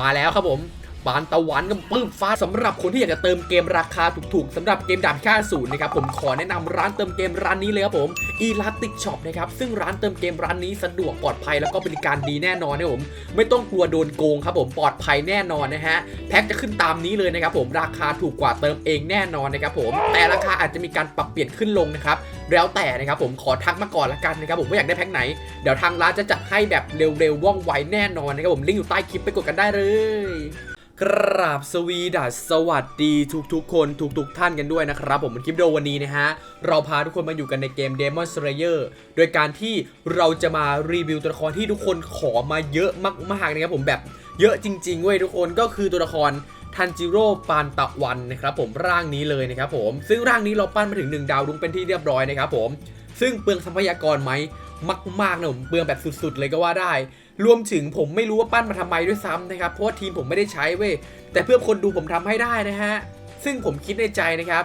มาแล้วครับผม บานตะวันกับปื้มฟ้าสำหรับคนที่อยากจะเติมเกมราคาถูกๆสำหรับเกมดาบค่าศูนย์นะครับผมขอแนะนำร้านเติมเกมร้านนี้เลยครับผมอีลาติกช็อปนะครับซึ่งร้านเติมเกมร้านนี้สะดวกปลอดภัยแล้วก็บริการดีแน่นอนนะครับผมไม่ต้องกลัวโดนโกงครับผมปลอดภัยแน่นอนนะฮะแพ็คจะขึ้นตามนี้เลยนะครับผมราคาถูกกว่าเติมเองแน่นอนนะครับผมแต่ราคาอาจจะมีการปรับเปลี่ยนขึ้นลงนะครับแล้วแต่นะครับผมขอทักมาก่อนละกันนะครับผมว่าอยากได้แพ็คไหนเดี๋ยวทางร้านจะจัดให้แบบเร็วๆว่องไวแน่นอนนะครับผมลิงก์อยู่ใต้คลิปไปกดกันได้เลย กราบสวีดัสสวัสดีทุกๆ คนทุกๆ ท่านกันด้วยนะครับ ผมคลิปวิดีโอวันนี้นะฮะ เราพาทุกคนมาอยู่กันในเกม Demon Slayer โดยการที่เราจะมารีวิวตัวละครที่ทุกคนขอมาเยอะมากๆนะครับผมแบบเยอะจริงๆเว้ยทุกคนก็คือตัวละครทันจิโร่ปานตะวันนะครับผมร่างนี้เลยนะครับผม ซึ่งร่างนี้เราปั้นมาถึง 1 ดาวดุงเป็นที่เรียบร้อยนะครับผมซึ่งเปลืองทรัพยากรไหมมากๆนะผมเปลืองแบบสุดๆ เลยก็ว่าได้ รวมถึงผมไม่รู้ว่าปั้นมาทำไมด้วยซ้ำนะครับ เพราะว่าทีมผมไม่ได้ใช้เว้ย แต่เพื่อคนดูผมทำให้ได้นะฮะ ซึ่งผมคิดในใจนะครับ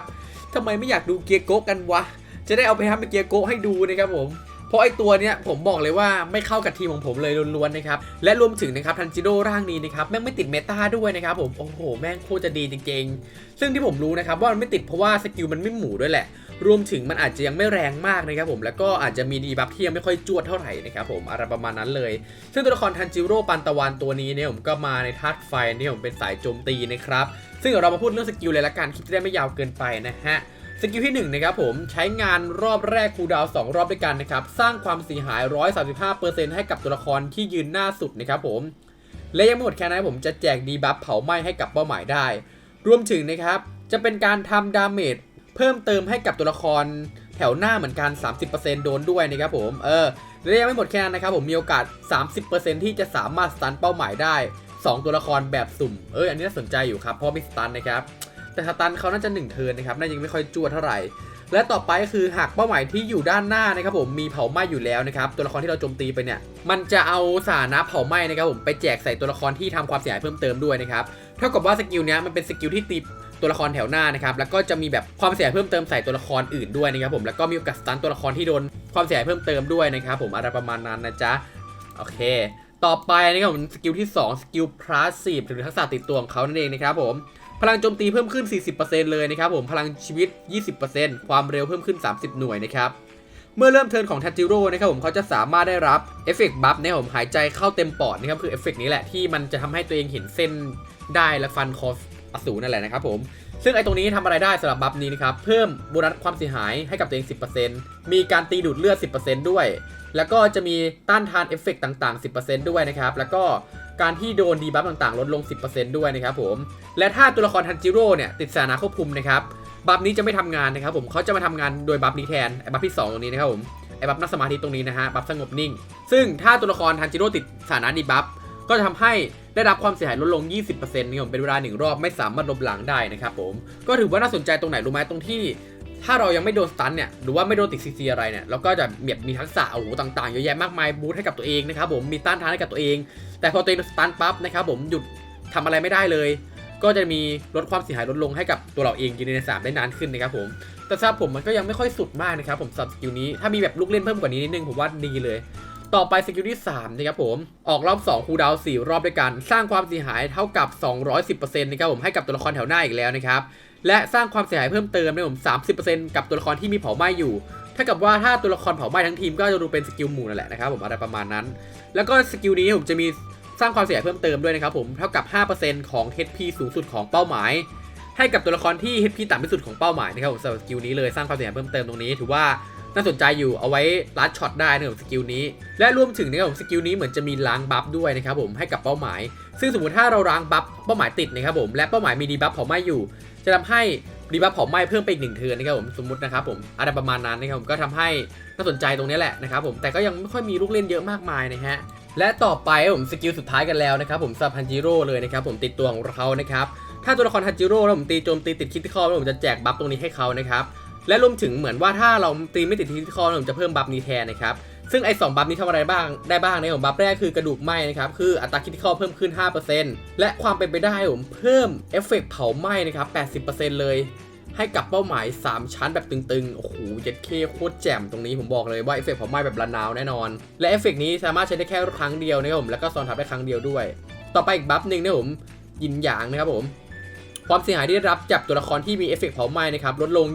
ทำไมไม่อยากดูเกียร์โกกันวะ จะได้เอาไปทำเป็นเกียร์โกให้ดูนะครับผม เพราะไอตัวเนี้ยผมบอกเลยว่าไม่เข้ากับทีมของผมเลยล้วนๆนะครับ และรวมถึงนะครับทันจิโร่ร่างนี้นะครับแม่งไม่ติดเมตาด้วยนะครับผม โอ้โห แม่งโคตรจะดีจริงๆ ซึ่งที่ผมรู้นะครับว่ามันไม่ติดเพราะว่าสกิลมันไม่หมูด้วยแหละ รวมถึงมันอาจจะยังไม่แรงมากนะครับผม แล้วก็อาจจะมีดีบัฟที่ยังไม่ค่อยจวดเท่าไหร่นะครับผมอะไรประมาณนั้นเลย ซึ่งตัวละครทันจิโร่ปันตะวันตัวนี้เนี่ยผมก็มาในธาตุไฟเนี่ยผมเป็นสายโจมตีนะครับ ซึ่งเรามาพูดเรื่องสกิลเลยละกันคลิปจะได้ไม่ยาวเกินไปนะฮะสกิลที่1นะครับผมใช้งานรอบแรกคูดาว 2 รอบด้วยกันนะครับ สร้างความเสียหาย 135%ให้กับตัวละครที่ยืนหน้าสุดนะครับผม และยังไม่หมดแค่นั้นผมจะแจกดีบัฟเผาไหม้ให้กับเป้าหมายได้ รวมถึงนะครับ จะเป็นการทำดาเมจ เพิ่มเติมให้กับตัวละครแถวหน้าเหมือนกัน 30%โดนด้วยนะครับผมเออและยังไม่หมดแค่นั้นนะครับผมมีโอกาส 30%ที่จะสามารถสตันเป้าหมายได้ 2 ตัวละครแบบสุ่มเอออันนี้น่าสนใจอยู่ครับเพราะมีสตันนะครับแต่สตันเขาน่าจะ1เทิร์นนะครับน่ายังไม่ค่อยจวดเท่าไหร่และต่อไปก็คือหากเป้าหมายที่อยู่ด้านหน้านะครับผมมีเผาไหม้อยู่แล้วนะครับตัวละครที่เราโจมตีไปเนี่ยมันจะเอาสานะเผาไหม้นะครับผมไปแจกใส่ตัวละครที่ทำความเสียหายเพิ่มเติมด้วยนะครับเท่ากับว่าสกิลเนี้ยมันเป็นสกิลที่ตี ตัวละครแถวหน้านะครับแล้วก็จะมีแบบความเสียหายเพิ่มเติมใส่ตัวละครอื่นด้วยนะครับผมแล้วก็มีโอกาสสตันตัวละครที่โดนความเสียหายเพิ่มเติมด้วยนะครับผมอะไรประมาณนั้นนะจ๊ะโอเค ต่อไปนะครับผมสกิลที่ 2 สกิลพลาสซีฟหรือทักษะติดตัวของเขานั่นเองนะครับผมพลังโจมตีเพิ่มขึ้น 40%เลยนะครับผมพลังชีวิต 20%ความเร็วเพิ่มขึ้น 30 หน่วยนะครับเมื่อเริ่มเทิร์นของทัจิโร่นะครับผมเขาจะสามารถได้รับเอฟเฟกต์บัฟนะครับผมหายใจเข้าเต็มปอดนะครับคือเอฟเฟกต์นี้แหละที่มันจะทำให้ตัวเองเห็นเส้นได้และฟันคอ อสูรนั่นแหละนะครับผม ซึ่งไอตรงนี้ทำอะไรได้สำหรับบัฟนี้นะครับ เพิ่มโบนัสความเสียหายให้กับตัวเอง 10%มีการตีดูดเลือด 10%ด้วย แล้วก็จะมีต้านทานเอฟเฟกต์ต่าง ๆ 10%ด้วยนะครับ แล้วก็การที่โดนดีบัฟต่างๆ ลดลง 10%ด้วยนะครับผม และถ้าตัวละครทันจิโร่เนี่ยติดสานะควบคุมนะครับบัฟนี้จะไม่ทำงานนะครับผมเขาจะมาทำงานโดยบัฟนี้แทนไอ้บัฟที่ 2 ตรงนี้นะครับผมไอ้บัฟนั่งสมาธิตรงนี้นะฮะบัฟสงบนิ่ง ซึ่งถ้าตัวละครทันจิโร่ติดสถานะดีบัฟก็จะทำให้ ได้รับความเสียหายลดลง 20%นี่ผมเป็นเวลาหนึ่งรอบไม่สามารถลบหลังได้นะครับผม ก็ถือว่าน่าสนใจตรงไหนรู้ไหมตรงที่ถ้าเรายังไม่โดนสตันเนี่ยหรือว่าไม่โดนติดซีซีอะไรเนี่ยเราก็จะแบบมีทักษะโอ้โหต่างๆเยอะแยะมากมายบูทให้กับตัวเองนะครับผมมีต้านทานให้กับตัวเอง แต่พอตัวเองสตันปั๊บนะครับผมหยุดทำอะไรไม่ได้เลย ก็จะมีลดความเสียหายลดลงให้กับตัวเราเองยืนในสามได้นานขึ้นนะครับผมแต่สำหรับผมมันก็ยังไม่ค่อยสุดมากนะครับผมสับสกิลนี้ถ้ามีแบบลูกเล่นเพิ่มกว่านี้นิดนึงผมว่าดีเลย ต่อไปสกิลที่3นะครับผม ออกรอบ2คูดาว4รอบด้วยกัน สร้างความเสียหายเท่ากับ 210%นะครับผมให้กับตัวละครแถวหน้าอีกแล้วนะครับ และสร้างความเสียหายเพิ่มเติมนะครับผม 30%กับตัวละครที่มีเผาไหม้อยู่ถ้ากับว่าถ้าตัวละครเผาไหม้ทั้งทีมก็จะดูเป็นสกิลหมู่นั่นแหละนะครับผมอะไรประมาณนั้น แล้วก็สกิลนี้ผมจะมีสร้างความเสียหายเพิ่มเติมด้วยนะครับผมเท่ากับ 5%ของ HP สูงสุดของเป้าหมาย ให้กับตัวละครที่ HP ต่ำที่สุดของเป้าหมายนะครับผมสกิลนี้เลยสร้างความเสียหายเพิ่มเติมตรงนี้ถือว่า น่าสนใจอยู่เอาไว้ลัดช็อตได้นะครับสกิลนี้ และรวมถึงนะครับผมสกิลนี้เหมือนจะมีล้างบัฟด้วยนะครับผมให้กับเป้าหมาย ซึ่งสมมติถ้าเราล้างบัฟเป้าหมายติดนะครับผมและเป้าหมายมีดีบัฟเผาไหม้อยู่ จะทำให้ดีบัฟเผาไหม้เพิ่มไปอีกหนึ่งเทิร์นนะครับผมสมมตินะครับผมอะไรประมาณนั้นนะครับผมก็ทำให้น่าสนใจตรงนี้แหละนะครับผมแต่ก็ยังไม่ค่อยมีลูกเล่นเยอะมากมายนะฮะและต่อไปผมสกิลสุดท้ายกันแล้วนะครับผมซาพันจิโร่เลยนะครับผมติดตัวของเขานะครับถ้าตัวละครฮันจิโร่แล้วผมตีโจมตีติดคิดที่คอแล้วผมจะแจกบัฟตรงนี้ให้เขานะครับ และรวมถึงเหมือนว่าถ้าเราตีไม่ติดคิดที่คอแล้วผมจะเพิ่มบัฟนี้แทนนะครับซึ่งไอ้สองบัฟนี้ทำอะไรบ้างได้บ้างในของบัฟแรกคือกระดูกไหม้นะครับคืออัตราคิดที่ข้อเพิ่มขึ้น 5%และความเป็นไปได้ผมเพิ่มเอฟเฟกต์เผาไหม้นะครับ 80%เลย ให้กับเป้าหมาย 3 ชั้นแบบตึงๆ โอ้โหเจ็ดเคโคตรแจ่มตรงนี้ผมบอกเลยว่าเอฟเฟกต์เผาไหม้แบบระนาวแน่นอน และเอฟเฟกต์นี้สามารถใช้ได้แค่ครั้งเดียวนะครับผมแล้วก็ซ้อนทับได้ครั้งเดียวด้วย ต่อไปอีกบัฟหนึ่งนะผมยินหยางนะครับผม ความเสียหายที่ได้รับจากตัวละครที่มีเอฟเฟกต์เผาไหม้นะครับลดลง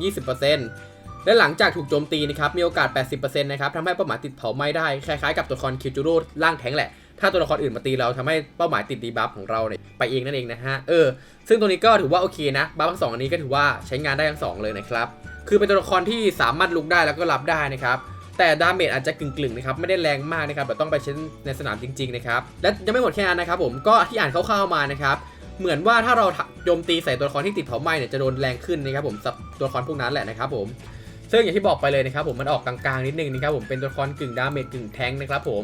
20%และหลังจากถูกโจมตีนะครับมีโอกาส 80%นะครับทำให้เป้าหมายติดเผาไหม้ได้คล้ายๆกับตัวละครคิวจูโร่ร่างแทงแหละถ้าตัวละครอื่นมาตีเราทำให้เป้าหมายติดดีบัฟของเราเนี่ยไปเองนั่นเองนะฮะเออซึ่งตัวนี้ก็ถือว่าโอเคนะบัฟทั้งสองอันนี้ก็ถือว่าใช้งานได้ทั้งสองเลยนะครับคือเป็นตัวละครที่สามารถลุกได้แล้วก็รับได้นะครับแต่ดาเมจอาจจะกึ่งๆนะครับไม่ได้แรงมากนะครับแต่ต้องไปเช่นในสนามจริงๆนะครับและยังไม่หมดแค่นั้นนะครับผมก็ที่อ่านคร่าวๆมานะครับ เหมือนว่าถ้าเราโจมตีใส่ตัวละครที่ติดเผาไหม้เนี่ยจะโดนแรงขึ้นนะครับผมสำตัวละครพวกนั้นแหละนะครับผมซึ่งอย่างที่บอกไปเลยนะครับผมมันออกกลางๆนิดนึงนะครับผมเป็นตัวละครกึ่งดาเมจกึ่งแทงนะครับผม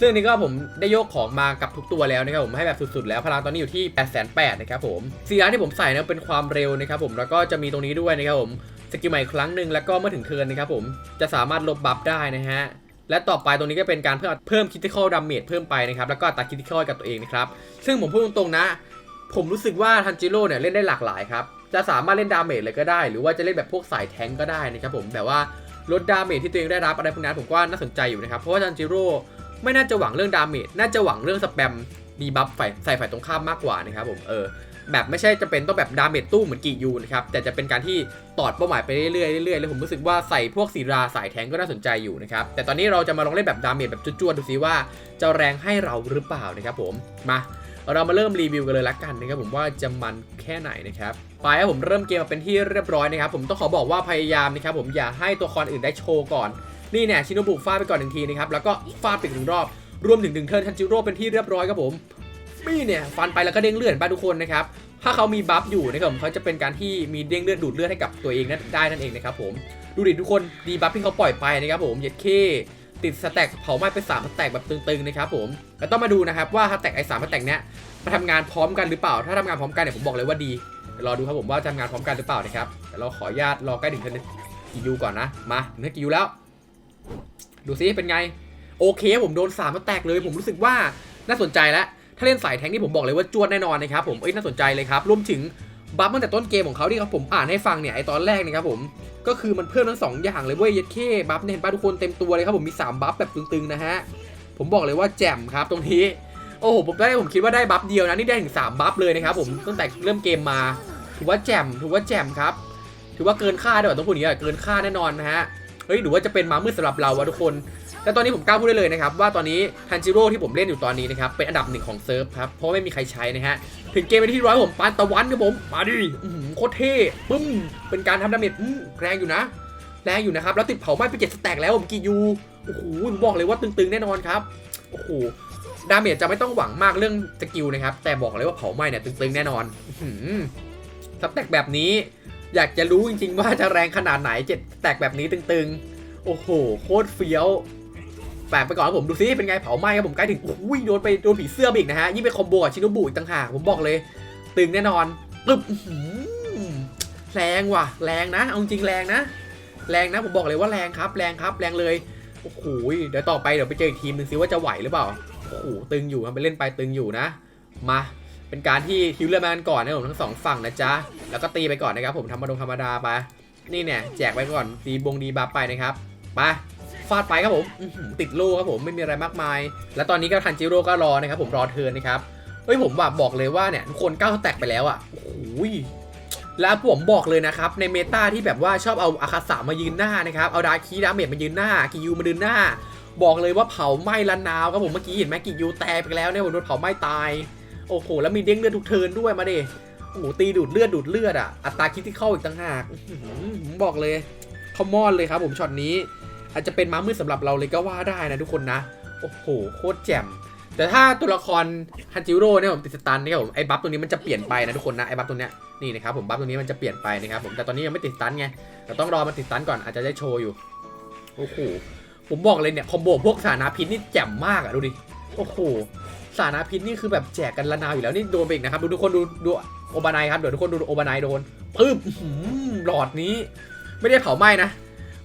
ซึ่งนนี้ก็ผมได้โยกของมากับทุกตัวแล้วนะครับผมให้แบบสุดๆแล้วพลังตอนนี้อยู่ที่ 8 8 0 0นะครับผมสีร้านที่ผมใส่นะเป็นความเร็วนะครับผมแล้วก็จะมีตรงนี้ด้วยนะครับผมสกิลใหม่ครั้งหนึ่งแล้วก็เมื่อถึงเทิร์นนะครับผมจะสามารถลบบัฟได้นะฮะและต่อไปตรงนี้ก็เป็นการเพิ่มเพิ่มคิติคอลดาเมจเพิ่มไปนะครับแล้วก็อัตราคิติคอลกับตัวเองนะครับซึ่งผมพูดตรงๆนะ ผมรู้สึกว่าทันจิโร่เนี่ยเล่นได้หลากหลายครับ จะสามารถเล่นดาเมจเลยก็ได้ หรือว่าจะเล่นแบบพวกสายแทงก็ได้นะครับผมแบบว่าลดดาเมจที่ตัวเองได้รับอะไรพวกนั้นผมก็น่าสนใจอยู่นะครับ เพราะว่าทันจิโร่ไม่น่าจะหวังเรื่องดาเมจน่าจะหวังเรื่องสแปมดีบัฟฝ่ายใส่ฝ่ายตรงข้ามมากกว่านะครับผมเออแบบไม่ใช่จะเป็นต้องแบบดาเมจตู้เหมือนกียูนะครับแต่จะเป็นการที่ตอดเป้าหมายไปเรื่อยๆเรื่อยๆแล้วผมรู้สึกว่าใส่พวกสีราสายแทงก์ก็น่าสนใจอยู่นะครับแต่ตอนนี้เราจะมาลองเล่นแบบดาเมจแบบจุดๆดูซิว่าจะแรงให้เราหรือเปล่านะครับผมมา เรามาเริ่มรีวิวกันเลยละกันนะครับผมว่าจะมันแค่ไหนนะครับไปครับผมเริ่มเกมมาเป็นที่เรียบร้อยนะครับผมต้องขอบอกว่าพยายามนะครับผมอย่าให้ตัวละครอื่นได้โชว์ก่อนนี่เนี่ยชินโนบุฟาดไปก่อนหนึ่งทีนะครับแล้วก็ฟาดไปหนึ่งรอบรวมถึงหนึ่งเทิร์นทันจิโร่เป็นที่เรียบร้อยครับผมนี่เนี่ยฟันไปแล้วก็เด้งเลือดไปทุกคนนะครับถ้าเขามีบัฟอยู่นะครับผมเขาจะเป็นการที่มีเด้งเลือดดูดเลือดให้กับตัวเองนั่นได้นั่นเองนะครับผมดูดิทุกคนดีบัฟที่เขาปล่อยไปนะครับผมเย็ดเค ติดสแต็กเผาไหม้ไป3สแต็กแบบตึงๆนะครับผมแล้วต้องมาดูนะครับว่าสแต็กไอ้สามสแต็กเนี้ยมาทำงานพร้อมกันหรือเปล่า ถ้าทำงานพร้อมกันเนี่ยผมบอกเลยว่าดีเดี๋ยวรอดูครับผมว่าทำงานพร้อมกันหรือเปล่านะครับแต่เราขออนุญาตรอใกล้ถึงเทอร์นกี่ยูก่อนนะมาถึงเทอร์นกี่ยูแล้ว ดูซิเป็นไง โอเค ผมโดน3สแต็กเลย ผมรู้สึกว่าน่าสนใจแล้วถ้าเล่นสายแทงนี่ผมบอกเลยว่าจวดแน่นอนนะครับผมเอ้ยน่าสนใจเลยครับรวมถึง บัฟตั้งแต่ต้นเกมของเขาที่ครับผมอ่านให้ฟังเนี่ยไอตอนแรกนะครับผมก็คือมันเพิ่มทั้งสองอย่างเลยเว้ยเยัดเคบัฟเนี่ยเห็นป่ะทุกคนเต็มตัวเลยครับผมมี3บัฟแบบตึงๆนะฮะผมบอกเลยว่าแจ่มครับตรงนี้โอ้โหผมได้ผมคิดว่าได้บัฟเดียวนะนี่ได้ถึง3บัฟเลยนะครับผมตั้งแต่เริ่มเกมมา ถือว่าแจ่มถือว่าแจ่มครับ ถือว่าเกินค่าด้วยว่ะต้องพูดอย่างนี้เกินค่าแน่นอนนะฮะ ฮ้ยหรือว่าจะเป็นมามืดสำหรับเราวะทุกคน แต่ตอนนี้ผมกล้าพูดได้เลยนะครับว่าตอนนี้ทันจิโร่ที่ผมเล่นอยู่ตอนนี้นะครับเป็นอันดับหนึ่งของเซิร์ฟครับเพราะไม่มีใครใช้นะฮะถึงเกมไปที่ร้อยผมปานตะวันครับผมมาดิโคตรเท่ปึ้มเป็นการทำดาเมจแรงอยู่นะ แรงอยู่นะครับแล้วติดเผาไหม้ไปเจ็ดสแต็กแล้วผมกียูโอ้โหผมบอกเลยว่าตึงๆแน่นอนครับโอ้โหดาเมจจะไม่ต้องหวังมากเรื่องสกิลนะครับแต่บอกเลยว่าเผาไหม้เนี่ยตึงๆแน่นอนสแต็กแบบนี้ อยากจะรู้จริงๆว่าจะแรงขนาดไหนเจ็ดแตกแบบนี้ตึงๆ โอ้โห โคตรเฟี้ยวแปะไปก่อนผมดูซิเป็นไงเผาไหม้ครับผมใกล้ถึงโอ้ยโดนไปโดนผีเสื้ออีกนะฮะยิ่งไปคอมโบกับชิโนบุอีกต่างหากผมบอกเลย ตึงแน่นอนปึ๊บแรงว่ะ แรงนะเอาจริงแรงนะ แรงนะผมบอกเลยว่าแรงครับ แรงครับแรงเลยโอ้โหเดี๋ยวต่อไปเดี๋ยวไปเจออีกทีมหนึ่งซิว่าจะไหวหรือเปล่าโอ้โหตึงอยู่ครับไปเล่นไปตึงอยู่นะ มา เป็นการที่ฮิวเลอร์แมนก่อนนะผมทั้งสองฝั่งนะจ๊ะ แล้วก็ตีไปก่อนนะครับผมธรรมดงธรรมดาไป นี่เนี่ยแจกไปก่อนดีบงดีบัฟไปนะครับไปฟาดไปครับผมติดโล่ครับผมไม่มีอะไรมากมาย แล้วตอนนี้ก็ทันจิโร่ก็รอนะครับผมรอเทิร์นนะครับเฮ้ยผมว่าบอกเลยว่าเนี่ยทุกคนก้าวแตกไปแล้วอะโอ้โหแล้วผมบอกเลยนะครับในเมตาที่แบบว่าชอบเอาอาคาสามายืนหน้านะครับเอาดาคีดาเมจมายืนหน้ากิยูมายืนหน้า บอกเลยว่าเผาไหม้ละนาวครับผมเมื่อกี้เห็นไหมกิยูแตกไปแล้วเนี่ยผมโดนเผาไหม้ตาย โอ้โห แล้วมีเด้งเลือดทุกเทินด้วยมาดิโอ้โหตีดูดเลือดดูดเลือดอะ อัตราคิดที่เข้าอีกต่างหากผมบอกเลยคอมมอนเลยครับผมช็อตนี้ อาจจะเป็นม้ามืดสำหรับเราเลยก็ว่าได้นะทุกคนนะ โอ้โห โคตรแจ่มแต่ถ้าตัวละครฮันจิโร่เนี่ยผมติดสตันเนี่ยผมไอ้บัฟตัวนี้มันจะเปลี่ยนไปนะทุกคนนะไอ้บัฟตัวเนี้ยนี่นะครับผมบัฟตัวนี้มันจะเปลี่ยนไปนะครับผมแต่ตอนนี้ยังไม่ติดสตันไงแต่ต้องรอมันติดสตันก่อนอาจจะได้โชว์อยู่โอ้โหผมบอกเลยเนี่ยคอมโบพวกสานาพิษนี่แจ่มมากอะดูดิโอ้โห สานาพิษนี่คือแบบแจกกันละนาวอยู่แล้วนี่โดนไปอีกนะครับดูทุกคนดูดูโอบานายครับเดี๋ยวทุกคนดูโอบานายโดนปึ๊บหลอดนี้ไม่ได้เผาไหม้นะ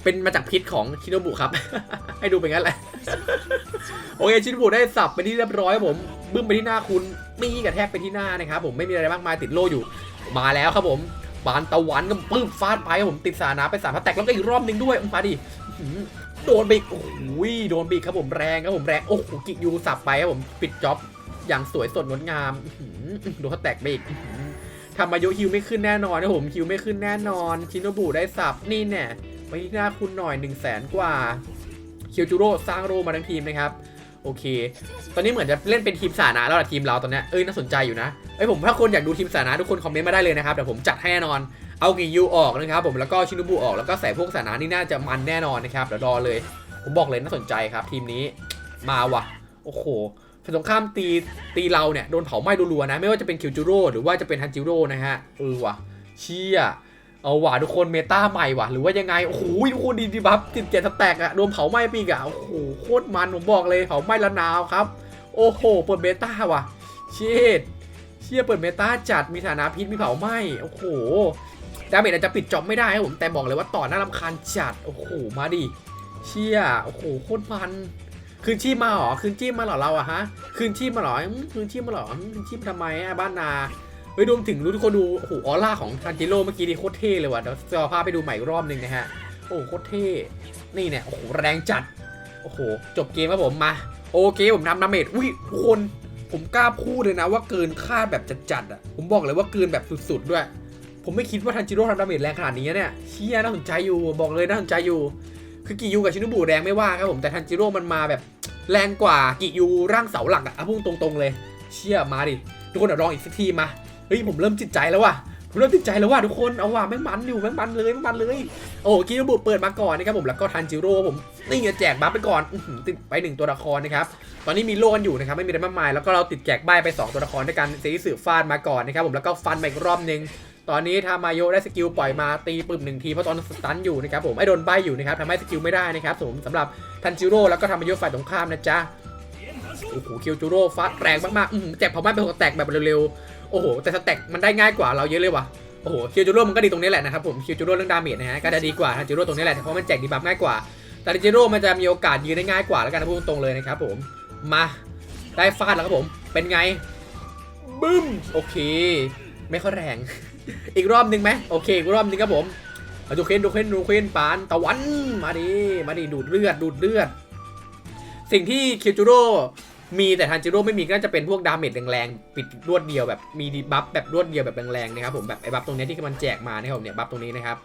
เป็นมาจากพิษของชิโนบุครับ ให้ดูเป็นงั้นแหละโอเคชินบุได้สับไปที่เรียบร้อยครับผมบึ้มไปที่หน้าคุณมีกระแทกไปที่หน้านะครับผมไม่มีอะไรมากมายติดโล่อยู่ มาแล้วครับผมบานตะวันก็ปื้มฟาดไปครับผมติดสานาไปสามพัดแตกแล้วก็อีกรอบหนึ่งด้วยมาดิ โดนไปอีกโอ้โหโดนไปอีกครับผมแรงครับผมแรงโอ้โหกิกยูสับไปครับผมปิดจ็อบอย่างสวยสดงดงามดูเขาแตกไปอีกทำอายุฮิวไม่ขึ้นแน่นอนนะผมฮิวไม่ขึ้นแน่นอนชินโนบุได้สับนี่แน่ไปที่หน้าคุณหน่อย1นึ่งแสนกว่าเคียวจูโร่สร้างโรมาทั้งทีมนะครับโอเค ตอนนี้เหมือนจะเล่นเป็นทีมสาธารณะแล้วล่ะทีมเราตอนเนี้ยเอ้ยน่าสนใจอยู่นะ เอ้ยผมถ้าคนอยากดูทีมสาธารณะทุกคนคอมเมนต์มาได้เลยนะครับเดี๋ยวผมจัดให้แน่นอน เอากิยูออกนะครับผมแล้วก็ชินุบุออกแล้วก็ใส่พวกสาธานี่น่าจะมันแน่นอนนะครับเดี๋ยวรอเลย ผมบอกเลยน่าสนใจครับ ทีมนี้มาว่ะ โอ้โหฝ่ายตรงข้ามตีตีเราเนี่ยโดนเผาไหม้รัวๆนะ ไม่ว่าจะเป็นคิวจูโร่หรือว่าจะเป็นฮันจิโร่นะฮะเออว่ะเชี่ยเอาว่ะทุกคนเมตาใหม่ว่ะหรือว่ายังไงโอ้โหทุกคนดีดีบัฟติดเจ็ดสแต็กอะโดนเผาไหม้ปีกอะโอ้โหโคตรมันผมบอกเลยเผาไหม้ละนาวครับ โอ้โหเปิดเบต้าว่ะเชิดเชี่ยเปิดเบต้าจัดมีฐานะพิษมีเผาไหม้โอ้โห ดาเมจอาจจะปิดจ็อบไม่ได้ครับผมแต่บอกเลยว่าต่อหน้ารำคาญจัดโอ้โหมาดิเชี่ยโอ้โหโคตรมันคืนชีพมาเหรอคืนชีพมาหรอเราอะฮะคืนชีพมาหรอคืนชีพมาหรอคืนชีพทำไมอะบ้านนาเฮ้ยรวมถึงรู้ทุกคนดูโอ้โหออร่าของทันจิโร่เมื่อกี้นี่โคตรเท่เลยว่ะเดี๋ยวจะเอาภาพไปดูใหม่อีกรอบหนึ่งนะฮะโอ้โคตรเท่นี่เนี่ยโอ้โหแรงจัดโอ้โหจบเกมครับผมมาโอเคผมทำดาเมจอุ้ยทุกคนผมกล้าพูดเลยนะว่าเกินคาดแบบจัดๆอะผมบอกเลยว่าเกินแบบสุดๆด้วย ผมไม่คิดว่าทันจิโร่ทำดาเมจแรงขนาดนี้เนี่ยเชี่ยน่าสนใจอยู่บอกเลยน่าสนใจอยู่ คือกิยูกับชินุบุแรงไม่ว่าครับผมแต่ทันจิโร่มันมาแบบแรงกว่ากิยูร่างเสาหลักอะพุ่งตรงๆ เลย เชี่ยมาดิทุกคนเดี๋ยวลองอีกสักทีมาเฮ้ยผมเริ่มจิตใจแล้วว่ะผมเริ่มติดใจแล้วว่ะทุกคนเอาว่ะแม่งมันอยู่แม่งมันเลยแม่งมันเลยโอ้กิยูบุเปิดมาก่อนนะครับผมแล้วก็ทันจิโร่ผมนี่ไงแจกบัฟไปก่อนติดไปหนึ่งตัวละครนะครับตอนนี้มีโล่กันอยู่นะครับไม่มีอะไรมากมายแล้วก็เราติดแจกใบไปสองตัวละครด้วยกันเซริสึฟาดมาก่อนนะครับผมแล้วก็ฟันมาอีกรอบนึง ตอนนี้ทามาโยได้สกิลปล่อยมาตีปึ่มหนึ่งทีเพราะตอนสตันอยู่นะครับผมไอ้โดนใบอยู่นะครับทำให้สกิลไม่ได้นะครับผมสำหรับทันจิโร่แล้วก็ทามาโยฝ่ายตรงข้ามนะจ๊ะโอ้โหคิวจูโร่ฟาดแรงมากๆอื้อหือแจกเผาไหม้เป็นหัวแตกแบบเร็วๆโอ้โหแต่สแต็กมันได้ง่ายกว่าเราเยอะเลยว่ะโอ้โหคิวจูโร่มันก็ดีตรงนี้แหละนะครับผมคิวจูโร่เรื่องดาเมจนะฮะก็จะดีกว่าทันจิโร่ตรงนี้แหละเพราะมันแจกดีบัฟง่ายกว่าแต่ทันจิโร่มันจะมีโอกาสยืนได้ง่ายกว่าแล้วกันนะพูดตรงๆเลยนะครับผมมาได้ฟาดแล้วครับผมเป็นไงบึ้มโอเค ไม่ค่อยแรง อีกรอบหนึ่งไหมโอเคอีกรอบหนึ่งครับผมดูเคนดูเคนดูเคนปานตะวันมาดิมาดิดูดเลือดดูดเลือด สิ่งที่คิวจูโร่มีแต่ทันจิโร่ไม่มีก็น่าจะเป็นพวกดาเมจแรงๆปิดรวดเดียวแบบมีดีบัฟแบบรวดเดียวแบบแรงๆนะครับผมแบบไอ้บัฟตรงนี้ที่มันแจกมานะครับผมเนี่ยบัฟตรงนี้นะครับ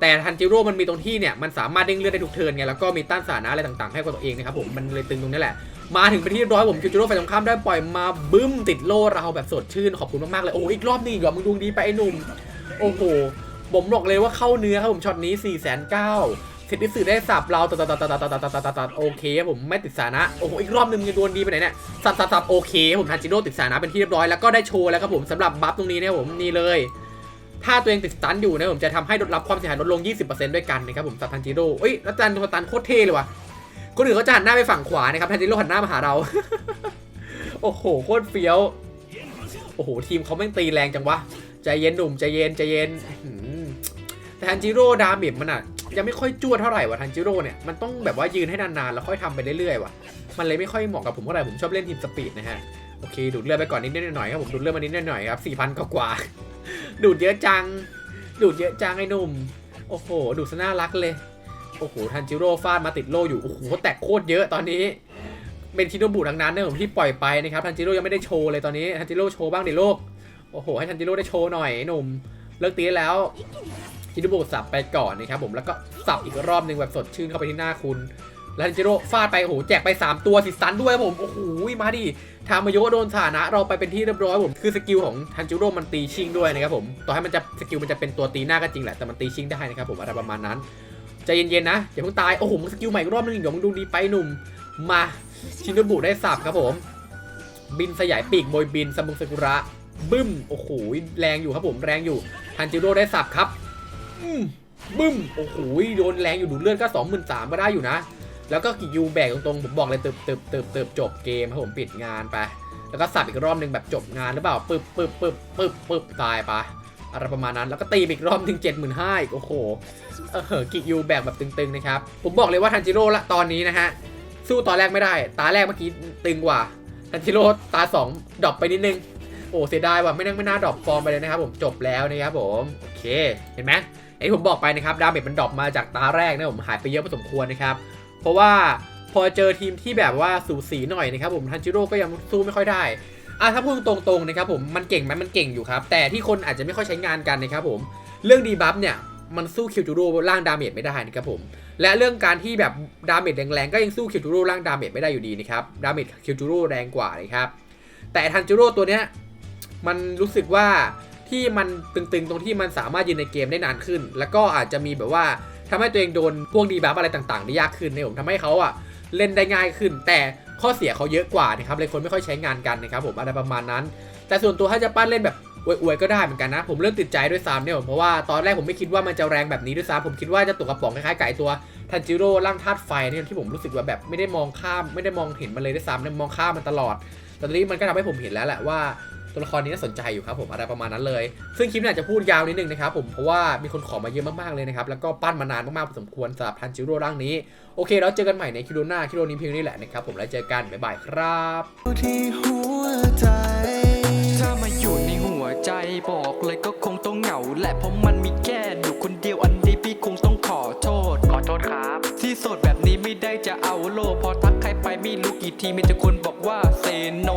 แต่ทันจิโร่มันมีตรงที่เนี่ยมันสามารถเด้งเลือดได้ทุกเทิร์นไงแล้วก็มีต้านสานะอะไรต่างๆ ให้กับตัวเองนะครับผมมันเลยตึงตรงนี้แหละมาถึงเป็นที่ร้อยผมคิวจูโร่ไฟตรงข้ามได้ปล่อยมาบึ้มติดโล่เราแบบสดชื่นขอบคุณมากๆเลยโอ้อีกรอบนึงอีกเหรอมึงดวงดีไปไอ้หนุ่มโอ้โหผมบอกเลยว่าเข้าเนื้อครับผมช็อตนี้4ี่แสนเก้าเสร็จที่สื่อได้สับเราตัดตัดตัดตัดตัดตัดตัดตัดตัดโอเคครับผมไม่ติดสานะโอ้โหอีกรอบนึงยังโดนดีไปไหนเนี่ยสับสับสับโอเคผมทันจิโร่ติดสานะเป็นที่เรียบร้อยแล้วก็ได้โชว์แล้วครับผมสำหรับบัฟตรงนี้เนี่ยผมนี่เลย ถ้าตัวเองติดสตันอยู่นะผมจะทำให้ลดรับความเสียหายลดลง 20%ด้วยกันนะครับผมสับทันจิโร่เอ้ยแล้วจันสตันโคตรเท่เลยว่ะคนอื่นเขาจะหันหน้าไปฝั่งขวานะครับทันจิโร่หันหน้ามาหาเรา โอ้โหโคตรเฟี้ยว โอ้โหทีมเขาแม่งตีแรงจังวะใจเย็นหนุ่มใจเย็นใจเย็นแต่ทันจิโร่ดาเมจมันอะยังไม่ค่อยจ้วดเท่าไหร่ว่ะทันจิโร่เนี่ยมันต้องแบบว่ายืนให้นานๆแล้วค่อยทำไปเรื่อยๆว่ะมันเลยไม่ค่อยเหมาะกับผมเท่าไหร่ผมชอบเล่นทีมสปีดนะฮะโอเคดูดเลือดไปก่อนนิดหน่อยครับผมดูดเลือดมานิดหน่อยครับสี่พันกว่า ดูดเยอะจัง ดูดเยอะจังไอ้หนุ่ม โอ้โห ดูดซะน่ารักเลย โอ้โห ทันจิโร่ฟาดมาติดโล่อยู่ โอ้โห แตกโคตรเยอะตอนนี้ เป็นชิโนบุทั้งนั้นเนี่ยผมที่ปล่อยไปนะครับ ทันจิโร่ยังไม่ได้โชว์เลยตอนนี้ ทันจิโร่โชว์บ้างดิโลก โอ้โห ให้ทันจิโร่ได้โชว์หน่อยไอ้หนุ่ม เลิกตีแล้ว ชิโนบุสับไปก่อนนะครับผม แล้วก็สับอีกรอบหนึ่งแบบสดชื่นเข้าไปที่หน้าคุณ ลันจิโร่ฟาดไปโอ้โหแจกไป 3 ตัวสิสันด้วยครับผม โอ้โห มาดิทามาโยโดนฐานะ เราไปเป็นที่เรียบร้อยผม คือสกิลของทันจิโร่มันตีชิงด้วยนะครับผม ต่อให้มันจะสกิลมันจะเป็นตัวตีหน้าก็จริงแหละ แต่มันตีชิงได้นะครับผมอะไรประมาณนั้นใจเย็นๆนะอย่าเพิ่งตาย โอ้โหสกิลใหม่อีกรอบนึงเดี๋ยวมึงดูดีไปหนุ่ม มาชินโนบุได้สับครับผม บินสยายปีกโบยบินสมุงสกุระบึ้ม โอ้โห แรงอยู่ครับผม แรงอยู่ ทันจิโร่ได้สับครับบึ้ม โอ้โห โดนแรงอยู่ดูเลือดก็สองหมื่นสามก็ได้อยู่นะ แล้วก็กิยูแบกตรงๆ ผมบอกเลยติบติบติบติบจบเกมครับผมปิดงานไป แล้วก็สับอีกรอบหนึ่งแบบจบงานหรือเปล่าปึ๊บปึ๊บปึ๊บปึ๊บปึ๊บตายไปอะไรประมาณนั้น แล้วก็ตีอีกรอบถึงเจ็ดหมื่นห้าอีกโอ้โห เออกิยูแบกแบบตึงๆนะครับ ผมบอกเลยว่าทันจิโร่ละตอนนี้นะฮะ สู้ตอนแรกไม่ได้ ตาแรกเมื่อกี้ตึงกว่า ทันจิโร่ตาสองดรอปไปนิดนึง โอ้เสียดายว่ะไม่นั่งไม่น่าดรอปฟอร์มไปเลยนะครับผมจบแล้วนะครับผมโอเคเห็นไหมไอ้ผมบอกไปนะครับดาเมจมันดรอปมาจากตาแรกนะผมหายไปเยอะพอสมควรนะครับ เพราะว่าพอเจอทีมที่แบบว่าสูสีหน่อยนะครับผมทันจิโร่ก็ยังสู้ไม่ค่อยได้อะถ้าพูดตรงๆนะครับผมมันเก่งไหมมันเก่งอยู่ครับ แต่ที่คนอาจจะไม่ค่อยใช้งานกันนะครับผมเรื่องดีบัฟเนี่ยมันสู้คิวจูโร่ร่างดาเมจไม่ได้นะครับผมและเรื่องการที่แบบดาเมจแรงๆก็ยังสู้คิวจูโร่ร่างดาเมจไม่ได้อยู่ดีนะครับดาเมจคิวจูโร่แรงกว่านะครับแต่ทันจูโร่ตัวเนี้ยมันรู้สึกว่าที่มันตึงๆ ตรงที่มันสามารถยืนในเกมได้นานขึ้น แล้วก็อาจจะมีแบบว่า ทำให้ตัวเองโดนพวกดีบัฟอะไรต่างๆได้ยากขึ้นนะผมทำให้เขาอะเล่นได้ง่ายขึ้น แต่ข้อเสียเขาเยอะกว่านะครับเลยคนไม่ค่อยใช้งานกันนะครับผมอะไรประมาณนั้น แต่ส่วนตัวถ้าจะปั้นเล่นแบบอวยๆก็ได้เหมือนกันนะ ผมเริ่มติดใจด้วยซ้ำเนี่ยผมเพราะว่าตอนแรกผมไม่คิดว่ามันจะแรงแบบนี้ด้วยซ้ำผมคิดว่าจะตกกระป๋องคล้ายๆไก่ตัวทันจิโร่ร่างธาตุไฟเนี่ยที่ผมรู้สึกว่าแบบไม่ได้มองข้ามไม่ได้มองเห็นมันเลยด้วยซ้ำเนี่ยมองข้ามมันตลอดแต่ตอนนี้มันก็ทำให้ผมเห็นแล้วแหละว่า ตัวละครนี้น่าสนใจอยู่ครับผมอะไรประมาณนั้นเลย ซึ่งคลิปนี้อาจจะพูดยาวนิดนึงนะครับผมเพราะว่ามีคนขอมาเยอะมากๆเลยนะครับแล้วก็ปั้นมานานมากๆพอสมควรสำหรับทันจิโร่ร่างนี้โอเคแล้วเจอกันใหม่ในคลิปหน้าคลิปนี้เพียงนี้แหละนะครับผมแล้วเจอกันบ๊ายบายครับที่หัวใจถ้ามาอยู่ในหัวใจบอกเลยก็คงต้องเหงาแหละเพราะมันมีแค่อยู่คนเดียวอันนี้พี่คงต้องขอโทษขอโทษครับ ที่โสดแบบนี้ไม่ได้จะเอาโลกพอทักใครไปไม่รู้กี่ทีมีแต่คนบอกว่าเซโน